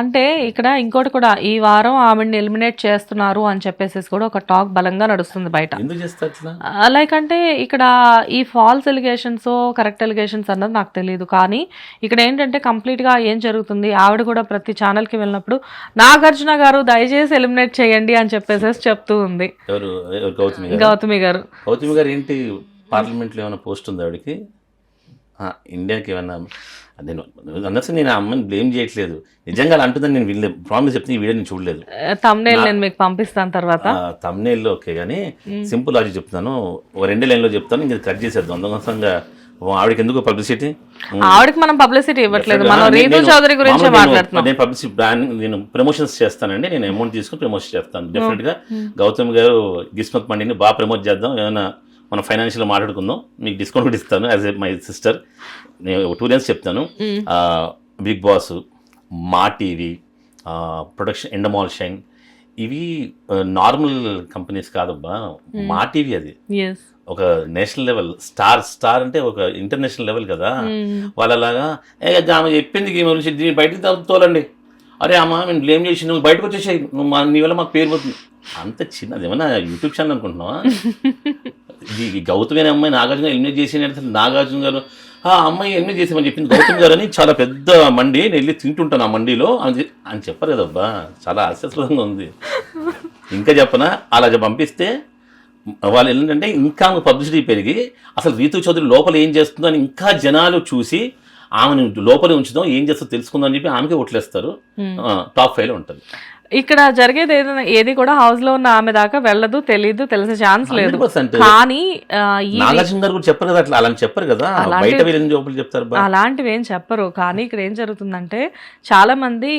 అంటే ఇక్కడ ఇంకోటి కూడా ఈ వారం ఆవిడని ఎలిమినేట్ చేస్తున్నారు అని చెప్పేసి కూడా ఒక టాక్ బలంగా నడుస్తుంది బయట. లైక్ అంటే ఇక్కడ ఈ ఫాల్స్ ఎలిగేషన్స్ కరెక్ట్ ఎలిగేషన్స్ అన్నది నాకు తెలియదు కానీ ఇక్కడ ఏంటంటే complete గా ఏం జరుగుతుంది? ఆవిడ కూడా ప్రతి channel కి వెళ్ళినప్పుడు నాగార్జున గారు దయచేసి ఎలిమినేట్ చేయండి అని చెప్పేసి చెప్తూ ఉంది. గౌతమి గారు. గౌతమి గారు ఏంటి పార్లమెంట్లో ఏమైనా పోస్ట్ ఉంది ఆవిడకి? ఇండియాకి ఏమైనా నేను అన్నసలు నేను ఆ అమ్మని బ్లేమ్ చేయట్లేదు. నిజంగా అలా అంటుందని నేను వినలేదు. ప్రామిస్ చెప్తే ఈ వీడియో నేను చూడలేదు. తమ్నేల్ నేను మీకు పంపిస్తాను తర్వాత. తమ్నేల్లో ఓకే కానీ సింపుల్ లాజిక్ చెప్తాను ఓ రెండే లైన్లో చెప్తాను ఇంకా కట్ చేసేద్దాం. అందుకోసంగా ఆవిడకి ఎందుకు పబ్లిసిటీ ఆవిడకి మనం పబ్లిసిటీ ఇవ్వట్లేదు. మనం రీతు చౌదరి గురించే మాట్లాడుతున్నాం. నేను పబ్లిసిటీ బ్రాండ్ నేను ప్రమోషన్స్ చేస్తానండి. నేను అమౌంట్ తీసుకుని ప్రమోషన్ చేస్తాను. డెఫినెట్గా గౌతమ్ గారు గిస్మత్ మండిని బాగా ప్రమోట్ చేద్దాం. ఏమైనా మనం ఫైనాన్షియల్ మాట్లాడుకుందాం. మీకు డిస్కౌంట్ కూడా ఇస్తాను యాజ్ ఏ మై సిస్టర్ నేను టూ డేస్ చెప్తాను. Big boss Maa TV production Endemol shine ఇవి నార్మల్ కంపెనీస్ కాదబ్బా. మా టీవీ అది. ఒక నేషనల్ లెవెల్ స్టార్ స్టార్ అంటే ఒక ఇంటర్నేషనల్ లెవెల్ కదా. వాళ్ళలాగా ఆమె చెప్పింది ఈ మనిషి దీన్ని బయటకు తోలండి. అరే అమ్మ నేను బ్లేమ్ చేసి నువ్వు బయటకు వచ్చేసాయి. నువ్వు మా నీ వల్ల మాకు పేరు పోతుంది. అంత చిన్నది. ఏమన్నా యూట్యూబ్ ఛానల్ అనుకుంటున్నావా? ఈ గౌతమి అనే అమ్మాయి నాగార్జున ఎలిమినేట్ చేసి అసలు నాగార్జున గారు ఆ అమ్మాయి ఎలిమినేట్ చేసామని చెప్పింది గౌతమ్ గారు అని చాలా పెద్ద మండి నేను వెళ్ళి తింటుంటాను ఆ మండిలో అని అని చెప్పరు కదబ్బా చాలా హాస్యాస్పదంగా ఉంది. ఇంకా చెప్పనా? అలా పంపిస్తే వాళ్ళు ఏంటంటే ఇంకా ఆమె పబ్లిసిటీ పెరిగి అసలు రీతు చౌదరి లోపల ఏం చేస్తుందో అని ఇంకా జనాలు చూసి ఆమెను లోపలే ఉంచుదాం ఏం చేస్తుందో తెలుసుకుందాం అని చెప్పి ఆమెకే ఓట్లేస్తారు. టాప్ ఫైవ్లో ఉంటుంది. ఇక్కడ జరిగేది ఏదైనా ఏది కూడా హౌస్లో ఉన్న ఆమె దాకా వెళ్ళదు తెలీదు తెలిసే ఛాన్స్ లేదు. 100%. కానీ ఆ, ఈ నాగార్జున గారు కూడా చెప్పరు కదా అట్లా అలా చెప్పరు కదా? అలాంటి- బయట వెళ్ళిన జోపులు చెప్తారు బా. అలాంటివి ఏం చెప్పరు. కానీ ఇక్కడ ఏం జరుగుతుందంటే చాలా మంది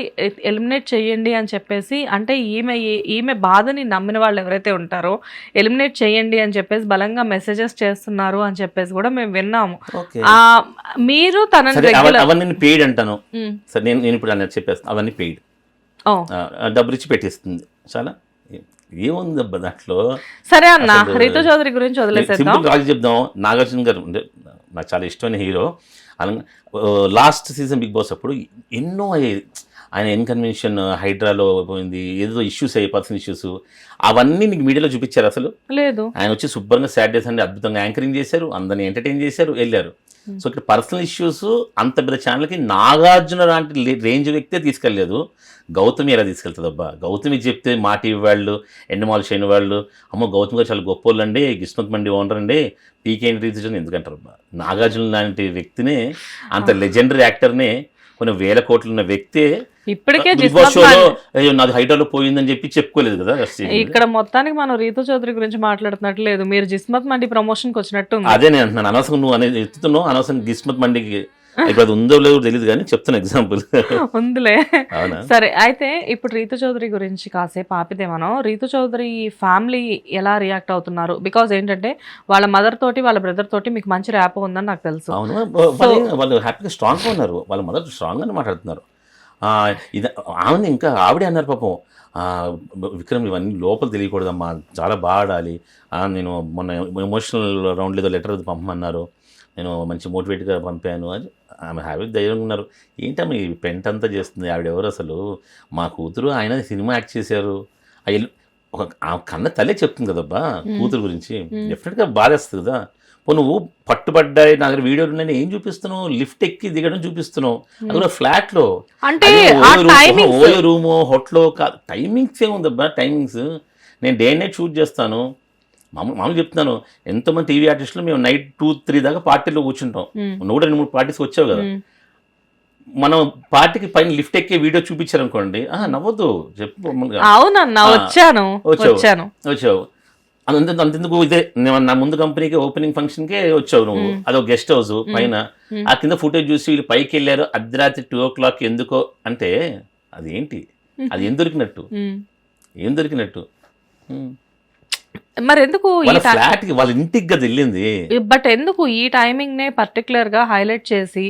ఎలిమినేట్ చేయండి అని చెప్పేసి అంటే ఈమె ఈమె బాధని నమ్మిన వాళ్ళు ఎవరైతే ఉంటారో ఎలిమినేట్ చేయండి అని చెప్పేసి బలంగా మెసేజెస్ చేస్తున్నారు అని చెప్పేసి కూడా మేము విన్నాము. ఓకే. ఆ మీరు తనని సరే రెగ్యులర్ అవన్నీ నేను పెయిడ్ అంటాను. సరే నేను నేను ఇప్పుడు అన్నది చెప్పేస్తాను. అవన్నీ పెయిడ్ డబ్బులు ఇచ్చి పెట్టేస్తుంది. చాలా? ఏ- ఏముందబ్బా దాంట్లో? సరే అన్న రీతు చౌదరి గురించి వదిలేసేద్దాం. రాజు చెప్దాం నాగార్జున గారు నాకు చాలా ఇష్టమైన hero. Last season big boss అప్పుడు ఎన్నో అయ్యేది ఆయన ఇన్కన్వెన్షన్ హైడ్రాలో పోయింది ఏదో ఇష్యూస్ అయ్యాయి పర్సనల్ ఇష్యూస్. అవన్నీ నీకు మీడియాలో చూపించారు అసలు? లేదు. ఆయన వచ్చి శుభ్రంగా సాటర్డేస్ అండి అద్భుతంగా యాంకరింగ్ చేశారు అందరిని ఎంటర్టైన్ చేశారు వెళ్ళారు. సో ఇక్కడ పర్సనల్ ఇష్యూస్ అంత పెద్ద ఛానల్కి నాగార్జున లాంటి రేంజ్ వ్యక్తే తీసుకెళ్ళలేదు. గౌతమి ఎలా తీసుకెళ్తుంది అబ్బా గౌతమి చెప్తే మా టీవీ వాళ్ళు ఎండమాల్ చేయని వాళ్ళు అమ్మో గౌతమి గారు చాలా గొప్ప వాళ్ళు అండి గిస్మత్ మండి ఓనర్ అండి పీకే ఎందుకంటారు అబ్బా నాగార్జున లాంటి వ్యక్తినే అంత లెజెండరీ యాక్టర్నే కొన్ని వేల కోట్లు ఉన్న వ్యక్తే ఇప్పటికే జిస్మత్ నాది హైడ్రాలో పోయిందని చెప్పి చెప్పుకోలేదు కదా ఇక్కడ మొత్తానికి మనం రీతు చౌదరి గురించి మాట్లాడుతున్నట్టు లేదు. మీరు జిస్మత్ మండి ప్రమోషన్కి వచ్చినట్టు అదే నేను అంటున్నాను. అనవసరం నువ్వు అనేది ఎత్తుతున్నావు. అనవసరం గిస్మత్ మండికి ఇప్పుడు అది ఉందో లేదో తెలియదు కానీ చెప్తున్నా ఎగ్జాంపుల్ ఉందిలే. సరే అయితే ఇప్పుడు రీతు చౌదరి గురించి కాసేపు ఆపితే మనం. రీతు చౌదరి ఫ్యామిలీ ఎలా రియాక్ట్ అవుతున్నారు? బికాజ్ ఏంటంటే వాళ్ళ మదర్ తోటి వాళ్ళ బ్రదర్ తోటి మీకు మంచి ర్యాప్ ఉందని నాకు తెలుసు. అవును. వాళ్ళు హ్యాపీగా స్ట్రాంగ్గా ఉన్నారు. వాళ్ళ మదర్ స్ట్రాంగ్గానే మాట్లాడుతున్నారు. ఇది ఆమె ఇంకా ఆవిడే అన్నారు పాపం. విక్రమ్ ఇవన్నీ లోపల తెలియకూడదమ్మా. చాలా బాగా ఆడాలి. నేను మొన్న ఎమోషనల్ రౌండ్ ఏదో లెటర్ పంపమన్నారు. నేను మంచి మోటివేట్గా పంపాను. అని ఆమె హ్యాపీ ధైర్యంగా ఉన్నారు. ఏంటమ్మా ఈ పెంట్ అంతా చేస్తుంది? ఆవిడ ఎవరు అసలు? మా కూతురు ఆయన సినిమా యాక్ట్ చేశారు. ఎల్- ఒక ఆ కన్న తల్లే చెప్తుంది కదబ్బా కూతురు గురించి. డెఫినెట్గా బాధేస్తుంది కదా. పో నువ్వు పట్టుబడ్డాయి నా దగ్గర వీడియోలు ఉన్నాయి ఏం చూపిస్తున్నావు? లిఫ్ట్ ఎక్కి దిగడం చూపిస్తున్నావు. అది కూడా ఫ్లాట్లో అంటే ఓయో రూమ్- హోటల్ కాదు టైమింగ్స్ ఏముందబ్బా టైమింగ్స్ నేను డే నైట్ షూట్ చేస్తాను. మామూలు మామూలు చెప్తున్నాను. ఎంతోమంది టీవీ ఆర్టిస్టులు మేము నైట్ టూ త్రీ దాకా పార్టీలో కూర్చుంటాం. కూడా రెండు మూడు పార్టీస్ వచ్చావు కదా. మనం పార్టీకి పైన లిఫ్ట్ ఎక్కే వీడియో చూపించారు అనుకోండి నవ్వద్దు. చెప్పు. అవునన్నా వచ్చాను. వచ్చావు. వచ్చాను. వచ్చావు. అంత అంతెందుకు ఇదే? నా ముందు కంపెనీకి ఓపెనింగ్ ఫంక్షన్ కే వచ్చావు నువ్వు. అదో గెస్ట్ హౌస్ పైన. ఆ కింద ఫుటేజ్ చూసి వీళ్ళు పైకి వెళ్ళారు. అర్ధరాత్రి టూ ఓ క్లాక్ ఎందుకో? అంటే అది ఏంటి అది ఏం దొరికినట్టు. ఏం దొరికినట్టు. మరి ఎందుకు వాళ్ళ ఫ్లాట్కి వాళ్ళ ఇంటికి కదా వెళ్ళింది. బట్ ఎందుకు ఈ టైమింగ్ నే పర్టికులర్గా హైలైట్ చేసి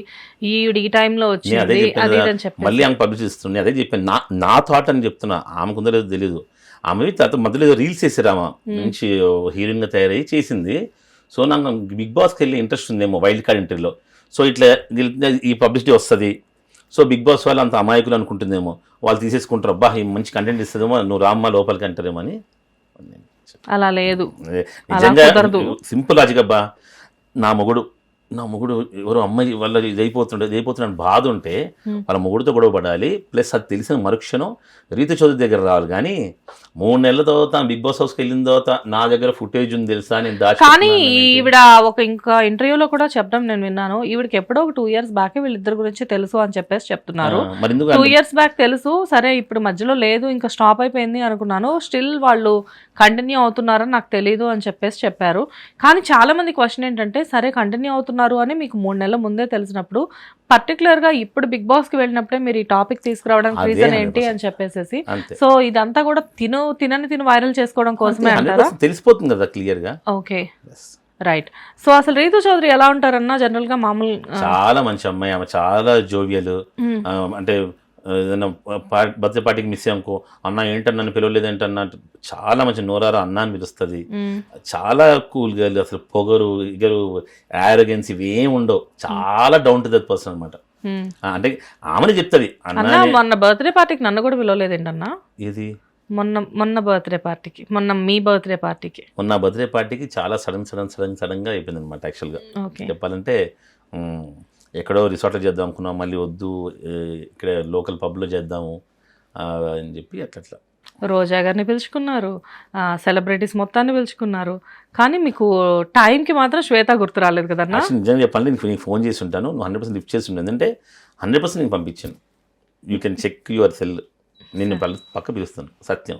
ఈ ఈ time లో నేను అదే వచ్చింది అది అని చెప్పి మళ్ళీ ఆమె పబ్లిష్ ఇస్తుంది అదే చెప్పాను. నా నా థాట్ అని చెప్తున్నా. ఆమెకుందో లేదో తెలియదు ఆమె తర్వాత మధ్యలో రీల్స్ చేశారు ఆమె. మంచి హీరోయిన్గా తయారయ్యి చేసింది. సో నాకు బిగ్ బాస్కి వెళ్ళి ఇంట్రెస్ట్ ఉందేమో వైల్డ్ కార్డ్ ఇంటర్వ్యూలో సో ఇట్లా ఈ పబ్లిసిటీ వస్తుంది. సో బిగ్ బాస్ వాళ్ళు అంత అమాయకులు అనుకుంటుందేమో. వాళ్ళు తీసేసుకుంటారు. అబ్బా ఈ మంచి కంటెంట్ ఇస్తుందేమో. నువ్వు రామ్మ లోపలికి అంటారేమో అని. అలా లేదు నిజంగా. సింపుల్ లాజిక్ అబ్బా నా మొగుడు నా మొగుడు ఎవరో అమ్మాయి వాళ్ళ ఇది అయిపోతుండే ఇది అయిపోతున్నాడు బాధ ఉంటే Hmm. వాళ్ళ మొగుడుతో గొడవ పడాలి ప్లస్ అది తెలిసిన మరుక్షణం రీతు చౌదరి దగ్గర రావాలి. కానీ మూడు నెలల తర్వాత బిగ్ బాస్ హౌస్కి వెళ్ళిన తర్వాత నా దగ్గర ఫుటేజ్ ఉంది తెలుసా నేను కానీ దాచి ఈవిడ ఒక ఇంకా ఇంటర్వ్యూలో కూడా చెప్పడం నేను విన్నాను. ఈవిడకి ఎప్పుడో ఒక టూ ఇయర్స్ బ్యాక్ వీళ్ళిద్దరి గురించి తెలుసు అని చెప్పేసి చెప్తున్నారు. టూ ఇయర్స్ బ్యాక్ తెలుసు. సరే ఇప్పుడు మధ్యలో లేదు ఇంకా స్టాప్ అయిపోయింది అనుకున్నాను. స్టిల్ వాళ్ళు కంటిన్యూ అవుతున్నారని నాకు తెలియదు అని చెప్పేసి చెప్పారు. కానీ చాలా మంది క్వశ్చన్ ఏంటంటే సరే కంటిన్యూ అవుతున్నారు అని మీకు మూడు నెలల ముందే తెలిసినప్పుడు పర్టికులర్గా ఇప్పుడు బిగ్ బాస్కి వెళ్ళినప్పుడే మీరు ఈ టాపిక్ తీసుకురావడానికి రీజన్ ఏంటి 100%. అని చెప్పేసి సో ఇదంతా కూడా తిను తినని తిను వైరల్ చేసుకోవడం కోసమే అంటారా? 100% తెలిసిపోతుంది కదా క్లియర్గా. ఓకే. రైట్ సో అసలు రీతు చౌదరి ఎలా ఉంటారన్నా జనరల్గా మామూలు చాలా మంచి అమ్మాయి ఆమె చాలా జోవియల్. ఆ, అంటే ఏదైనా బర్త్డే పార్టీకి మిస్ అయ్యానుకో అన్న ఏంటన్నా నన్ను పిలవలేదేంటన్నా? చాలా మంచి నోరారా అన్న అని పిలుస్తుంది. చాలా కూల్ గర్ల్ అసలు పొగరు ఇగరు యారగెన్స్ ఇవి ఉండవు. చాలా డౌన్ టు దట్ పర్సన్ అనమాట. అంటే ఆమెనే చెప్తుంది. అన్న మొన్న బర్త్డే పార్టీకి నన్ను కూడా పిలవలేదేంటన్నా? ఇది మొన్న మొన్న బర్త్డే పార్టీకి మొన్న మీ బర్త్డే పార్టీకి. మొన్న బర్త్డే పార్టీకి చాలా సడన్ సడన్ సడన్ సడన్గా అయిపోయింది అనమాట యాక్చువల్గా చెప్పాలంటే ఎక్కడో రిసార్ట్లో చేద్దాం అనుకున్నాం మళ్ళీ వద్దు ఇక్కడ లోకల్ పబ్లో చేద్దాము అని చెప్పి అట్లా రోజా గారిని పిలుచుకున్నారు సెలబ్రిటీస్ మొత్తాన్ని పిలుచుకున్నారు. కానీ మీకు టైంకి మాత్రం శ్వేత గుర్తు రాలేదు కదన్నా? యాక్చువల్లీ నిజంగా చెప్పాలంటే నీకు నీకు ఫోన్ చేసి ఉంటాను నువ్వు హండ్రెడ్ పర్సెంట్ లిఫ్ట్ చేసి ఉండదు ఎందుకంటే హండ్రెడ్ పర్సెంట్ నేను పంపించాను. You can check your cell. నేను పక్క పిలుస్తాను సత్యం.